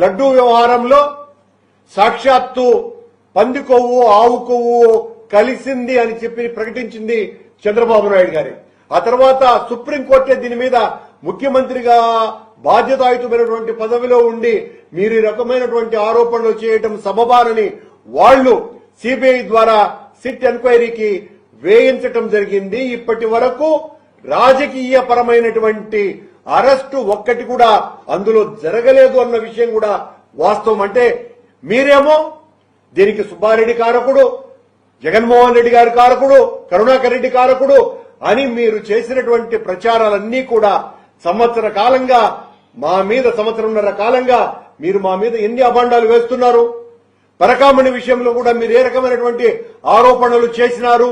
లడ్డూ వ్యవహారంలో సాక్షాత్తు పంది కొవ్వు ఆవు కొవ్వు కలిసింది అని చెప్పి ప్రకటించింది చంద్రబాబు నాయుడు గారి. ఆ తర్వాత సుప్రీంకోర్టే దీని మీద ముఖ్యమంత్రిగా బాధ్యతాయుతమైనటువంటి పదవిలో ఉండి మీరు ఈ రకమైనటువంటి ఆరోపణలు చేయటం సబబానని వాళ్ళు సిబిఐ ద్వారా సిట్ ఎంక్వైరీకి వేయించటం జరిగింది. ఇప్పటి వరకు రాజకీయ పరమైనటువంటి అరెస్టు ఒక్కటి కూడా అందులో జరగలేదు అన్న విషయం కూడా వాస్తవం. అంటే మీరేమో దీనికి సుబ్బారెడ్డి కారకుడు జగన్మోహన్ రెడ్డి గారి కారకుడు కరుణాకర్ రెడ్డి కారకుడు అని మీరు చేసినటువంటి ప్రచారాలన్నీ కూడా సంవత్సర కాలంగా మా మీద సంవత్సరంన్నర కాలంగా మీరు మా మీద ఎన్ని అభాండాలు వేస్తున్నారు? పరకామణి విషయంలో కూడా మీరు ఏ రకమైనటువంటి ఆరోపణలు చేసినారు?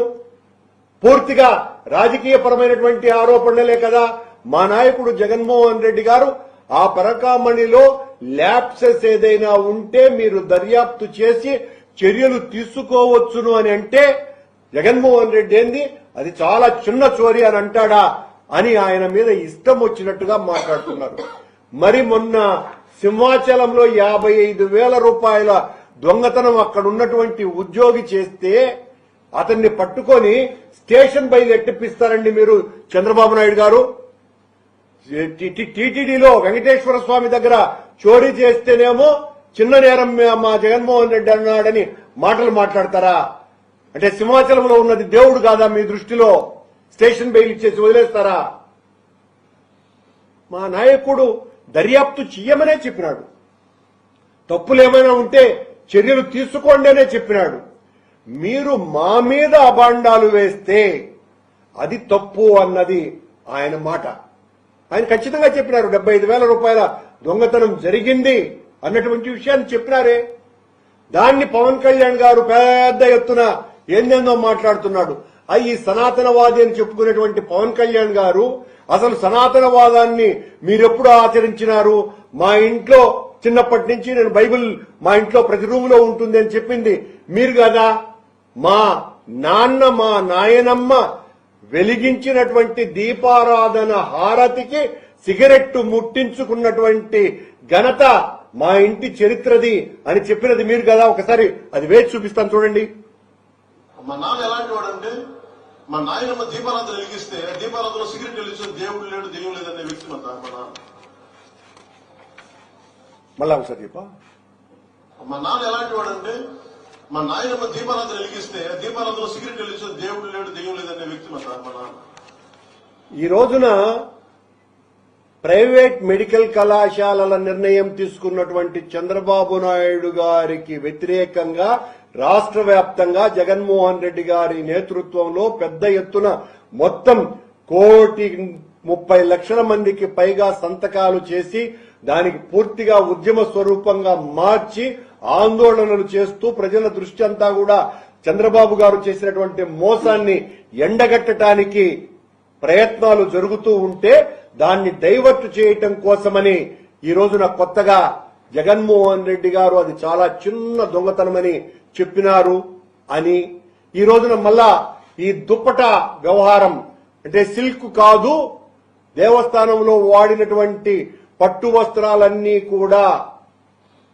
పూర్తిగా రాజకీయ పరమైనటువంటి ఆరోపణలే కదా? మా నాయకుడు జగన్మోహన్ రెడ్డి గారు ఆ పరకామణిలో ల్యాప్సెస్ ఏదైనా ఉంటే మీరు దర్యాప్తు చేసి చర్యలు తీసుకోవచ్చును అని అంటే జగన్మోహన్ రెడ్డి ఏంది? అది చాలా చిన్న చోరీ అని అంటాడా? అని ఆయన మీద ఇష్టం వచ్చినట్టుగా మాట్లాడుతున్నారు. మరి మొన్న సింహాచలంలో యాభై ఐదు వేల రూపాయల దొంగతనం అక్కడ ఉన్నటువంటి ఉద్యోగి చేస్తే అతన్ని పట్టుకొని స్టేషన్ బయలు ఎట్టిప్పిస్తారండి మీరు చంద్రబాబు నాయుడు గారు? టీటీడీలో వెంకటేశ్వర స్వామి దగ్గర చోరీ చేస్తేనేమో చిన్న నేరం మా జగన్మోహన్ రెడ్డి అన్నాడని మాటలు మాట్లాడతారా? అంటే సింహాచలంలో ఉన్నది దేవుడు కాదా మీ దృష్టిలో? స్టేషన్ బెయిల్ ఇచ్చేసి వదిలేస్తారా? మా నాయకుడు దర్యాప్తు చెయ్యమనే చెప్పినాడు. తప్పులు ఏమైనా ఉంటే చర్యలు తీసుకోండి అనే చెప్పినాడు. మీరు మా మీద అభాండాలు వేస్తే అది తప్పు అన్నది ఆయన మాట. ఆయన ఖచ్చితంగా చెప్పినారు డెబ్బై ఐదు వేల రూపాయల దొంగతనం జరిగింది అన్నటువంటి విషయాన్ని చెప్పినారే. దాన్ని పవన్ కళ్యాణ్ గారు పెద్ద ఎత్తున ఏందేందో మాట్లాడుతున్నాడు. ఆ సనాతనవాది అని చెప్పుకునేటువంటి పవన్ కళ్యాణ్ గారు అసలు సనాతనవాదాన్ని మీరెప్పుడు ఆచరించినారు? మా ఇంట్లో చిన్నప్పటి నుంచి నేను బైబిల్ మా ఇంట్లో ప్రతి రూములో ఉంటుంది అని చెప్పింది మీరు కదా. మా నాన్న మా నాయనమ్మ వెలిగించినటువంటి దీపారాధన హారతికి సిగరెట్టు ముట్టించుకున్నటువంటి ఘనత మా ఇంటి చరిత్రది అని చెప్పినది మీరు కదా? ఒకసారి అది వేచి చూపిస్తాను చూడండి. మా నాన్న ఎలాంటి వాడంటే మా నాయనమ్మ దీపారాధన వెలిగిస్తే దీపారాధనలో సిగరెట్ వెలిగించిన దేవుడు లేడు దెయ్యం లేదనే వ్యక్తి మా నాన్న. మళ్ళా ఒకసారి చెప్పా. మా నాన్న ఎలాంటి వాడంటే మా నాయనమ్మ దీపారాధన వెలిగిస్తే దీపారాధనలో సిగరెట్ వెలిగిస్తే దేవుడు లేడు దెయ్యం లేదనే వ్యక్తి మా మా నాన్న. ఈ రోజున ప్రైవేట్ మెడికల్ కళాశాలల నిర్ణయం తీసుకున్నటువంటి చంద్రబాబు నాయుడు గారికి వ్యతిరేకంగా రాష్ట్ర వ్యాప్తంగా జగన్మోహన్ రెడ్డి గారి నేతృత్వంలో పెద్ద ఎత్తున మొత్తం కోటి ముప్పై లక్షల మందికి పైగా సంతకాలు చేసి దానికి పూర్తిగా ఉద్యమ స్వరూపంగా మార్చి ఆందోళనలు చేస్తూ ప్రజల దృష్టి అంతా కూడా చంద్రబాబు గారు చేసినటువంటి మోసాన్ని ఎండగట్టడానికి ప్రయత్నాలు జరుగుతూ ఉంటే దాన్ని డైవర్ట్ చేయటం కోసమని ఈ రోజున కొత్తగా జగన్మోహన్ రెడ్డి గారు అది చాలా చిన్న దొంగతనమని చెప్పినారు అని. ఈ రోజున మళ్ళా ఈ దుప్పట వ్యవహారం అంటే సిల్క్ కాదు దేవస్థానంలో వాడినటువంటి పట్టు వస్త్రాలన్నీ కూడా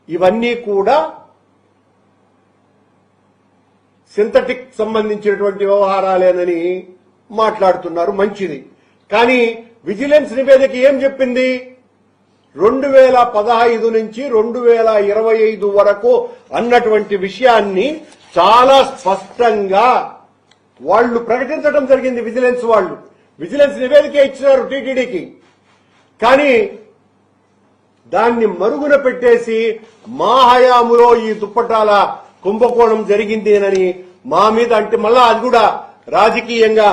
ఇవన్నీ కూడా సింథటిక్ సంబంధించినటువంటి వ్యవహారాలేనని మాట్లాడుతున్నారు. మంచిది. కానీ విజిలెన్స్ నివేదిక ఏం చెప్పింది? రెండు వేల పదహైదు నుంచి రెండు వేల ఇరవై ఐదు వరకు అన్నటువంటి విషయాన్ని చాలా స్పష్టంగా వాళ్ళు ప్రకటించడం జరిగింది విజిలెన్స్ వాళ్ళు. విజిలెన్స్ నివేదిక ఇచ్చినారు టీటీడీకి. కానీ దాన్ని మరుగున పెట్టేసి మా హయాములో ఈ దుప్పటాల కుంభకోణం జరిగిందేనని మా మీద అంటే మళ్ళా అది కూడా రాజకీయంగా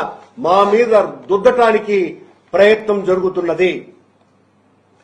మా మీద దుద్దటానికి ప్రయత్నం జరుగుతున్నది.